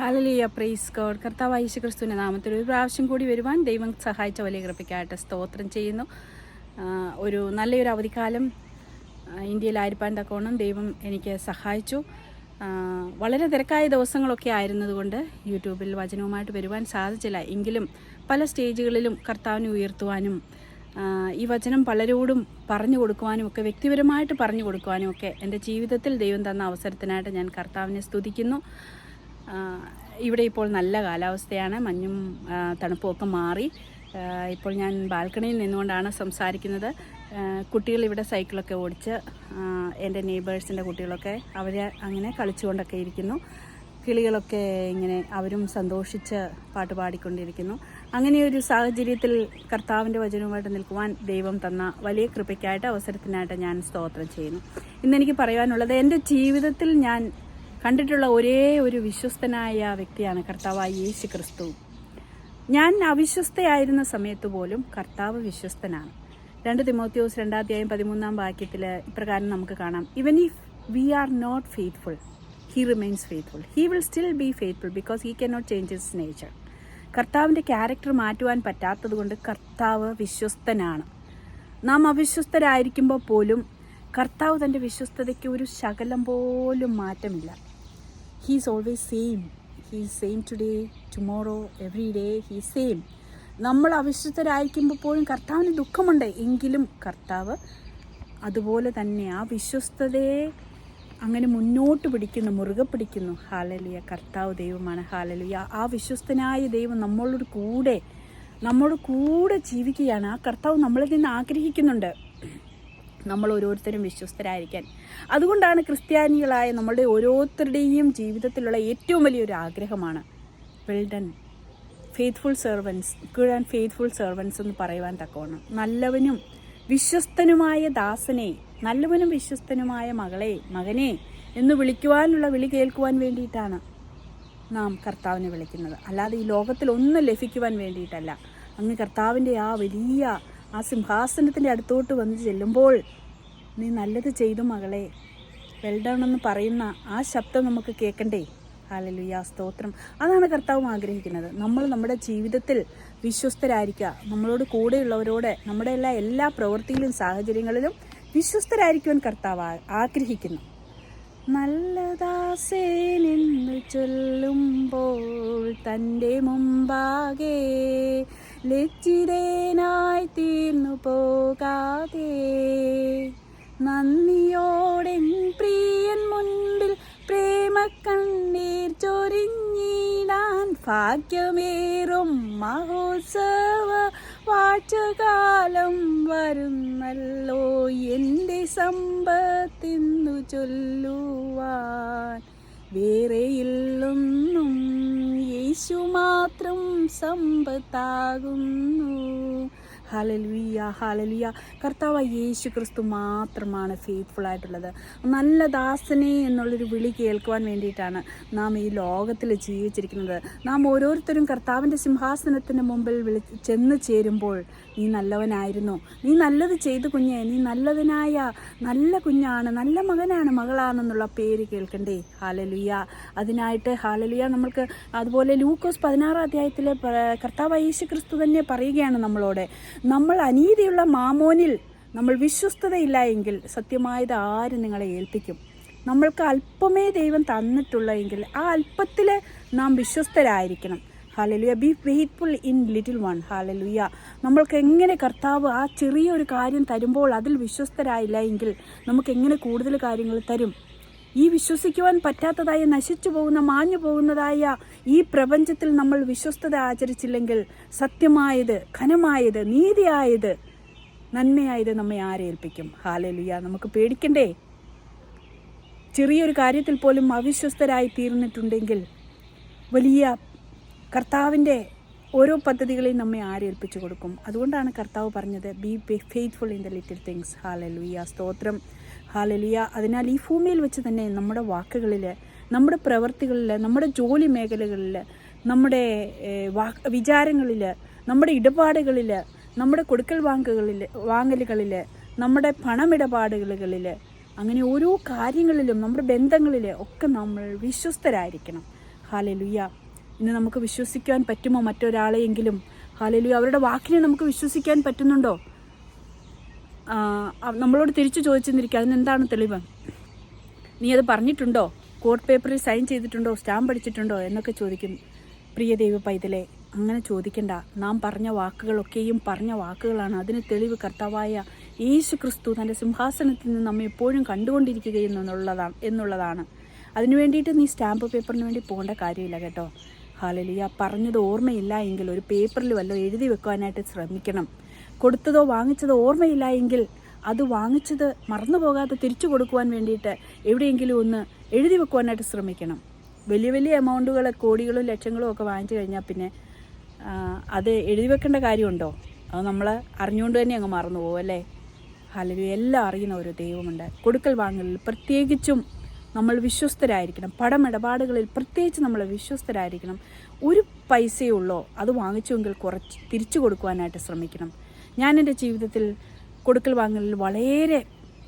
ഹാലലിയ praise God കർത്താവ് യേശു ക്രിസ്തുവിന്റെ നാമത്തിൽ ഒരു പ്രാവശ്യം കൂടി വരുവാൻ ദൈവം സഹായിച്ച വലിയ കൃപയ്ക്കായിട്ട് സ്തോത്രം ചെയ്യുന്നു. ഒരു നല്ലൊരു അവധിക്കാലം ഇന്ത്യയിൽ ആയിരിപ്പാൻ ദൈവം എനിക്ക് സഹായിച്ചു. വളരെ തിരക്കായ ദിവസങ്ങളൊക്കെ ആയിരുന്നതുകൊണ്ട് യൂട്യൂബിൽ വചനവുമായിട്ട് വരുവാൻ സാധിച്ചില്ല. എങ്കിലും പല സ്റ്റേജുകളിലും കർത്താവിനെ ഉയർത്തുവാനും ഈ വചനം പലരോടും പറഞ്ഞു കൊടുക്കുവാനും ഒക്കെ വ്യക്തിപരമായിട്ട് പറഞ്ഞു കൊടുക്കുവാനും ഒക്കെ എന്റെ ജീവിതത്തിൽ ദൈവം തന്ന അവസരത്തിനായിട്ട് ഞാൻ കർത്താവിനെ സ്തുതിക്കുന്നു. ഇവിടെ ഇപ്പോൾ നല്ല കാലാവസ്ഥയാണ്. മഞ്ഞും തണുപ്പുമൊക്കെ മാറി. ഇപ്പോൾ ഞാൻ ബാൽക്കണിയിൽ നിന്നുകൊണ്ടാണ് സംസാരിക്കുന്നത്. കുട്ടികൾ ഇവിടെ സൈക്കിളൊക്കെ ഓടിച്ച് എന്റെ നെയ്ബേഴ്സിന്റെ കുട്ടികളൊക്കെ അവർ അങ്ങനെ കളിച്ചുകൊണ്ടൊക്കെ ഇരിക്കുന്നു. കിളികളൊക്കെ ഇങ്ങനെ അവരും സന്തോഷിച്ച് പാട്ട് പാടിക്കൊണ്ടിരിക്കുന്നു. അങ്ങനെ ഒരു സാഹചര്യത്തിൽ കർത്താവിന്റെ വചനവുമായിട്ട് നിൽക്കുവാൻ ദൈവം തന്ന വലിയ കൃപയ്ക്കായിട്ട് അവസരത്തിനായിട്ട് ഞാൻ സ്തോത്രം ചെയ്യുന്നു. ഇന്നെനിക്ക് പറയാനുള്ളത് എന്റെ ജീവിതത്തിൽ ഞാൻ കണ്ടിട്ടുള്ള ഒരേ ഒരു വിശ്വസ്തനായ വ്യക്തിയാണ് കർത്താവായ യേശു ക്രിസ്തു ഞാൻ അവിശ്വസ്തയായിരുന്ന സമയത്ത് പോലും കർത്താവ് വിശ്വസ്തനാണ്. രണ്ട് തിമോത്യോസ് രണ്ടാധ്യായം പതിമൂന്നാം വാക്യത്തിൽ ഇപ്രകാരം നമുക്ക് കാണാം. Even if we are not faithful he remains faithful he will still be faithful because he can not change his nature കർത്താവിന്റെ ക്യാരക്ടർ മാറ്റുവാൻ പറ്റാത്തത് കൊണ്ട് കർത്താവ് വിശ്വസ്തനാണ്. നാം അവിശ്വസ്തരായിരിക്കുമ്പോൾ പോലും കർത്താവ് തന്റെ വിശ്വസ്തതയ്ക്ക് ഒരു ശകലം പോലും മാറ്റമില്ല. He's always same he's same today tomorrow every day he's same നമ്മൾ അവിശ്വസ്തരായിരിക്കുമ്പോൾ പോലും കർത്താവിന് ദുഃഖമുണ്ട്. എങ്കിലും കർത്താവ് അതുപോലെ തന്നെ ആ വിശ്വസ്തതയെ അങ്ങനെ മുന്നോട്ട് പിടിക്കുന്നു മുറുകെ പിടിക്കുന്നു. ഹാലലിയ കർത്താവ് ദൈവമാണ്. ഹാലലിയ ആ വിശ്വസ്തനായ ദൈവം നമ്മളോട് കൂടെ നമ്മോട് കൂടെ ജീവിക്കുകയാണ്. ആ കർത്താവ് നമ്മളിൽ നിന്ന് ആഗ്രഹിക്കുന്നുണ്ട്. നമ്മൾ ഓരോരുത്തരും വിശ്വസ്തരായിരിക്കാൻ. അതുകൊണ്ടാണ് ക്രിസ്ത്യാനികളായ നമ്മളുടെ ഓരോരുത്തരുടെയും ജീവിതത്തിലുള്ള ഏറ്റവും വലിയൊരു ആഗ്രഹമാണ് well done faithful servants good and faithful servants എന്ന് പറയുവാൻ തക്കവണ്ണം. നല്ലവനും വിശ്വസ്തനുമായ ദാസനെ നല്ലവനും വിശ്വസ്തനുമായ മകളെ മകനെ എന്ന് വിളിക്കുവാനുള്ള വിളി കേൾക്കുവാൻ വേണ്ടിയിട്ടാണ് നാം കർത്താവിനെ വിളിക്കുന്നത്. അല്ലാതെ ഈ ലോകത്തിൽ ഒന്നും ലഭിക്കുവാൻ വേണ്ടിയിട്ടല്ല. അങ്ങ് കർത്താവിന്റെ ആ വലിയ ആ സിംഹാസനത്തിന്റെ അടുത്തോട്ട് വന്ന് ചെല്ലുമ്പോൾ നീ നല്ലത് ചെയ്തു മകളെ. വെൽഡൺ എന്ന് പറയുന്ന ആ ശബ്ദം നമുക്ക് കേൾക്കണ്ടേ? ഹാലലുയ സ്തോത്രം. അതാണ് കർത്താവും ആഗ്രഹിക്കുന്നത്. നമ്മൾ നമ്മുടെ ജീവിതത്തിൽ വിശ്വസ്തരായിരിക്കുക. നമ്മളോട് കൂടെയുള്ളവരോട് നമ്മുടെ എല്ലാ എല്ലാ പ്രവൃത്തിയിലും സാഹചര്യങ്ങളിലും വിശ്വസ്തരായിരിക്കുവാൻ കർത്താവ് ആഗ്രഹിക്കുന്നു. നല്ലദാസേനെന്ന് ചൊല്ലുമ്പോൾ തന്റെ മുമ്പാകെ ലജ്ജിതനായി തീർന്നു പോകാതെ. നന്ദിയോടെ പ്രിയൻ മുൻപിൽ പ്രേമക്കണ്ണീർ ചൊരിഞ്ഞിടാൻ ഭാഗ്യമേറും മഹോത്സവ വാഴ്ചകാലം വരുന്നല്ലോ. എന്റെ സമ്പത്തിന്നു ചൊല്ലുവാൻ വേറെയില്ലൊന്നും യേശു മാത്രം സമ്പത്താകുന്നു. ഹലലുയ ഹലലുയ്യ കർത്താവ് യേശു ക്രിസ്തു മാത്രമാണ് ഫെയ്ത്ത്ഫുൾ ആയിട്ടുള്ളത്. നല്ല ദാസനെ എന്നുള്ളൊരു വിളി കേൾക്കുവാൻ വേണ്ടിയിട്ടാണ് നാം ഈ ലോകത്തിൽ ജീവിച്ചിരിക്കുന്നത്. നാം ഓരോരുത്തരും കർത്താവിന്റെ സിംഹാസനത്തിന് മുമ്പിൽ വിളി ചെന്ന് ചേരുമ്പോൾ നീ നല്ലവനായിരുന്നു. നീ നല്ലത് ചെയ്തു കുഞ്ഞെ. നീ നല്ലവനായ നല്ല കുഞ്ഞാണ് നല്ല മകനാണ് മകളാണെന്നുള്ള പേര് കേൾക്കണ്ടേ? ഹാലലുയ്യ അതിനായിട്ട് ഹാലലുയ്യ നമ്മൾക്ക് അതുപോലെ ലൂക്കോസ് പതിനാറാം അധ്യായത്തിലെ കർത്താവ് യേശു ക്രിസ്തു തന്നെ പറയുകയാണ് നമ്മളോട്. നമ്മൾ അനീതിയുള്ള മാമോനിൽ നമ്മൾ വിശ്വസ്തതയില്ല എങ്കിൽ സത്യമായത് ആര് നിങ്ങളെ ഏൽപ്പിക്കും? നമ്മൾക്ക് അല്പമേ ദൈവം തന്നിട്ടുള്ള എങ്കിൽ ആ അല്പത്തിൽ നാം വിശ്വസ്തരായിരിക്കണം. Hallelujah be faithful in little one hallelujah നമ്മൾക്ക് എങ്ങനെ കർത്താവ് ആ ചെറിയൊരു കാര്യം തരുമ്പോൾ അതിൽ വിശ്വസ്തരായില്ല എങ്കിൽ നമുക്ക് എങ്ങനെ കൂടുതൽ കാര്യങ്ങൾ തരും? ഈ വിശ്വസിക്കുവാൻ പറ്റാത്തതായ നശിച്ചു പോകുന്ന മാഞ്ഞു പോകുന്നതായ ഈ പ്രപഞ്ചത്തിൽ നമ്മൾ വിശ്വസ്തത ആചരിച്ചില്ലെങ്കിൽ സത്യമായത് ഘനമായത് നീതിയായത് നന്മയായത് നമ്മെ ആരേൽപ്പിക്കും ഹാലലുയ നമുക്ക് പേടിക്കണ്ടേ? ചെറിയൊരു കാര്യത്തിൽ പോലും അവിശ്വസ്തരായി തീർന്നിട്ടുണ്ടെങ്കിൽ വലിയ കർത്താവിന്റെ ഓരോ പദ്ധതികളെയും നമ്മെ ആരേൽപ്പിച്ചു കൊടുക്കും. അതുകൊണ്ടാണ് കർത്താവ് പറഞ്ഞത് be faithful in the little things hallelujah സ്തോത്രം. ഹാലലുയ. അതിനാൽ ഈ ഭൂമിയിൽ വെച്ച് തന്നെ നമ്മുടെ വാക്കുകളിൽ നമ്മുടെ പ്രവൃത്തികളിൽ നമ്മുടെ ജോലി മേഖലകളിൽ നമ്മുടെ വാ വിചാരങ്ങളിൽ നമ്മുടെ ഇടപാടുകളിൽ നമ്മുടെ കൊടുക്കൽ വാങ്ങുകളിൽ വാങ്ങലുകളിൽ നമ്മുടെ പണമിടപാടുകളിൽ അങ്ങനെ ഓരോ കാര്യങ്ങളിലും നമ്മുടെ ബന്ധങ്ങളിൽ ഒക്കെ നമ്മൾ വിശ്വസ്തരായിരിക്കണം. ഹാലലുയ്യ ഇന്ന് നമുക്ക് വിശ്വസിക്കാൻ പറ്റുമോ മറ്റൊരാളെയെങ്കിലും? ഹാലലുയ്യ അവരുടെ വാക്കിനെ നമുക്ക് വിശ്വസിക്കാൻ പറ്റുന്നുണ്ടോ? നമ്മളോട് തിരിച്ചു ചോദിച്ചെന്നിരിക്കുക. അതിനെന്താണ് തെളിവ്? നീ അത് പറഞ്ഞിട്ടുണ്ടോ? കോർട്ട് പേപ്പറിൽ സൈൻ ചെയ്തിട്ടുണ്ടോ? സ്റ്റാമ്പ് അടിച്ചിട്ടുണ്ടോ? എന്നൊക്കെ ചോദിക്കും. പ്രിയ ദൈവ പൈതലെ അങ്ങനെ ചോദിക്കണ്ട. നാം പറഞ്ഞ വാക്കുകളൊക്കെയും പറഞ്ഞ വാക്കുകളാണ്. അതിന് തെളിവ് കർത്താവായ യേശു ക്രിസ്തു തന്റെ സിംഹാസനത്തിൽ നിന്ന് നമ്മെ എപ്പോഴും കണ്ടുകൊണ്ടിരിക്കുകയെന്നുള്ളതാണ് എന്നുള്ളതാണ്. അതിനു വേണ്ടിയിട്ട് നീ സ്റ്റാമ്പ് പേപ്പറിന് വേണ്ടി പോകേണ്ട കാര്യമില്ല കേട്ടോ. ഹാലലിയ. പറഞ്ഞത് ഓർമ്മയില്ല എങ്കിൽ ഒരു പേപ്പറിൽ വല്ലതും എഴുതി വെക്കുവാനായിട്ട് ശ്രമിക്കണം. കൊടുത്തതോ വാങ്ങിച്ചതോ ഓർമ്മയില്ല എങ്കിൽ അത് വാങ്ങിച്ചത് മറന്നു പോകാതെ തിരിച്ചു കൊടുക്കുവാൻ വേണ്ടിയിട്ട് എവിടെയെങ്കിലും ഒന്ന് എഴുതി വെക്കുവാനായിട്ട് ശ്രമിക്കണം. വലിയ വലിയ എമൗണ്ടുകൾ കോടികളും ലക്ഷങ്ങളും ഒക്കെ വാങ്ങിച്ചു കഴിഞ്ഞാൽ പിന്നെ അത് എഴുതി വെക്കേണ്ട കാര്യമുണ്ടോ? അത് നമ്മൾ അറിഞ്ഞുകൊണ്ട് തന്നെ അങ്ങ് മറന്നു പോകും അല്ലേ? ഹലവി എല്ലാം അറിയുന്ന ഒരു ദൈവമുണ്ട്. കൊടുക്കൽ വാങ്ങലിൽ പ്രത്യേകിച്ചും നമ്മൾ വിശ്വസ്തരായിരിക്കണം. പടമിടപാടുകളിൽ പ്രത്യേകിച്ച് നമ്മൾ വിശ്വസ്തരായിരിക്കണം. ഒരു പൈസയുള്ളോ അത് വാങ്ങിച്ചുവെങ്കിൽ കുറച്ച് തിരിച്ചു കൊടുക്കുവാനായിട്ട് ശ്രമിക്കണം. ഞാൻ എന്റെ ജീവിതത്തിൽ കൊടുക്കൽ വാങ്ങലിൽ വളരെ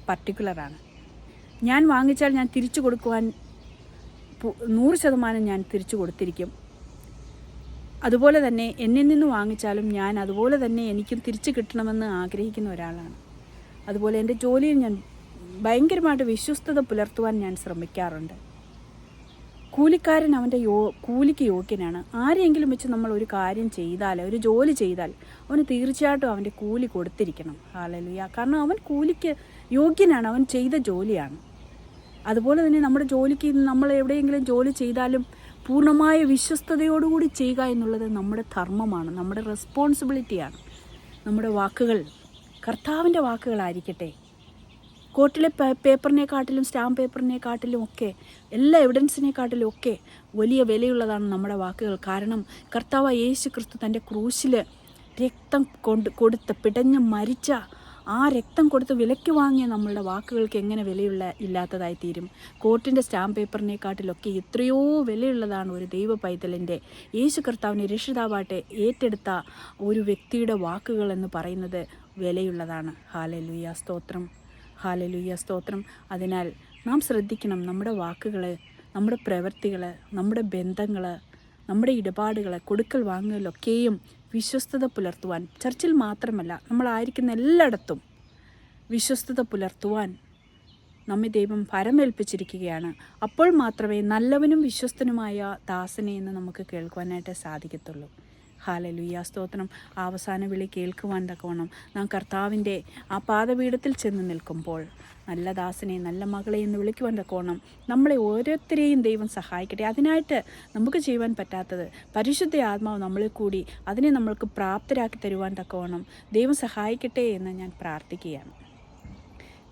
പർട്ടിക്കുലറാണ് ഞാൻ വാങ്ങിച്ചാൽ ഞാൻ തിരിച്ചു കൊടുക്കുവാൻ നൂറ് ശതമാനം ഞാൻ തിരിച്ചു കൊടുത്തിരിക്കും. അതുപോലെ തന്നെ എന്നിൽ നിന്ന് വാങ്ങിച്ചാലും ഞാൻ അതുപോലെ തന്നെ എനിക്കും തിരിച്ചു കിട്ടണമെന്ന് ആഗ്രഹിക്കുന്ന ഒരാളാണ്. അതുപോലെ എന്റെ ജോലിയിൽ ഞാൻ ഭയങ്കരമായിട്ട് വിശ്വസ്തത പുലർത്തുവാൻ ഞാൻ ശ്രമിക്കാറുണ്ട്. കൂലിക്കാരൻ അവന്റെ യോ കൂലിക്ക് യോഗ്യനാണ്. ആരെങ്കിലും വെച്ച് നമ്മൾ ഒരു കാര്യം ചെയ്താൽ ഒരു ജോലി ചെയ്താൽ അവന് തീർച്ചയായിട്ടും അവന്റെ കൂലി കൊടുത്തിരിക്കണം. ഹാലലുയ കാരണം അവൻ കൂലിക്ക് യോഗ്യനാണ്. അവൻ ചെയ്ത ജോലിയാണ്. അതുപോലെ തന്നെ നമ്മുടെ ജോലിക്ക് നമ്മൾ എവിടെയെങ്കിലും ജോലി ചെയ്താലും പൂർണമായ വിശ്വസ്തയോടുകൂടി ചെയ്യുക എന്നുള്ളത് നമ്മുടെ ധർമ്മമാണ്. നമ്മുടെ റെസ്പോൺസിബിലിറ്റിയാണ് നമ്മുടെ വാക്കുകൾ കർത്താവിന്റെ വാക്കുകളായിരിക്കട്ടെ. കോർട്ടിലെ പേപ്പറിനെ കാട്ടിലും സ്റ്റാമ്പ് പേപ്പറിനെക്കാട്ടിലും ഒക്കെ എല്ലാ എവിഡൻസിനെക്കാട്ടിലും ഒക്കെ വലിയ വിലയുള്ളതാണ് നമ്മുടെ വാക്കുകൾ. കാരണം കർത്താവ് യേശു ക്രിസ്തു തന്റെ ക്രൂശിൽ രക്തം കൊണ്ട് കൊടുത്ത് പിടഞ്ഞ് മരിച്ച ആ രക്തം കൊടുത്ത് വിലയ്ക്ക് വാങ്ങിയ നമ്മളുടെ വാക്കുകൾക്ക് എങ്ങനെ വിലയുള്ള ഇല്ലാത്തതായി തീരും കോർട്ടിന്റെ സ്റ്റാമ്പ് പേപ്പറിനെക്കാട്ടിലൊക്കെ എത്രയോ വിലയുള്ളതാണ് ഒരു ദൈവ പൈതലിന്റെ യേശു കർത്താവിനെ രക്ഷിതാവായിട്ട് ഏറ്റെടുത്ത ഒരു വ്യക്തിയുടെ വാക്കുകൾ എന്ന് പറയുന്നത് വിലയുള്ളതാണ്. ഹാലലുയ സ്തോത്രം. ഹാലലുയ്യ സ്തോത്രം. അതിനാൽ നാം ശ്രദ്ധിക്കണം നമ്മുടെ വാക്കുകൾ നമ്മുടെ പ്രവൃത്തികൾ നമ്മുടെ ബന്ധങ്ങൾ നമ്മുടെ ഇടപാടുകൾ കൊടുക്കൽ വാങ്ങലൊക്കെയും വിശ്വസ്തത പുലർത്തുവാൻ. ചർച്ചിൽ മാത്രമല്ല നമ്മളായിരിക്കുന്ന എല്ലായിടത്തും വിശ്വസ്തത പുലർത്തുവാൻ നമ്മെ ദൈവം പരമേൽപ്പിച്ചിരിക്കുകയാണ്. അപ്പോൾ മാത്രമേ നല്ലവനും വിശ്വസ്തനുമായ ദാസനെ എന്ന് നമുക്ക് കേൾക്കുവാനായിട്ട് സാധിക്കത്തുള്ളൂ. ഹാലലുയ്യ സ്തോത്രം. അവസാന വിളി കേൾക്കുവാൻ തക്കവണ്ണം നാം കർത്താവിന്റെ ആ പാദപീഠത്തിൽ ചെന്ന് നിൽക്കുമ്പോൾ നല്ല ദാസനെ നല്ല മകളെ എന്ന് വിളിക്കുവാൻ തക്കവണ്ണം നമ്മളെ ഓരോരുത്തരെയും ദൈവം സഹായിക്കട്ടെ. അതിനായിട്ട് നമുക്ക് ചെയ്യുവാൻ പറ്റാത്തത് പരിശുദ്ധ ആത്മാവ് നമ്മളിൽ കൂടി അതിനെ നമ്മൾക്ക് പ്രാപ്തരാക്കി തരുവാൻ തക്കവണ്ണം ദൈവം സഹായിക്കട്ടെ എന്ന് ഞാൻ പ്രാർത്ഥിക്കുകയാണ്.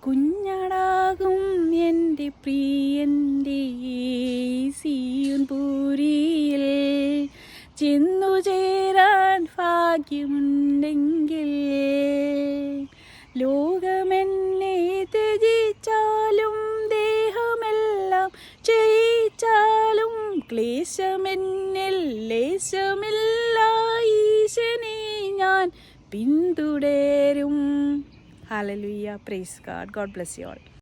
കുഞ്ഞടാകും എന്റെ പ്രിയന്റെ പൂരിയിൽ ചെന്നു ചേരാൻ ഭാഗ്യമുണ്ടെങ്കിൽ ലോകമെന്നെ ത്യജിച്ചാലും ദേഹമെല്ലാം ചെയ്യിച്ചാലും ക്ലേശമെന്നിൽ ലേശമില്ല ഈശനെ ഞാൻ പിന്തുടരും. Hallelujah praise God God bless you all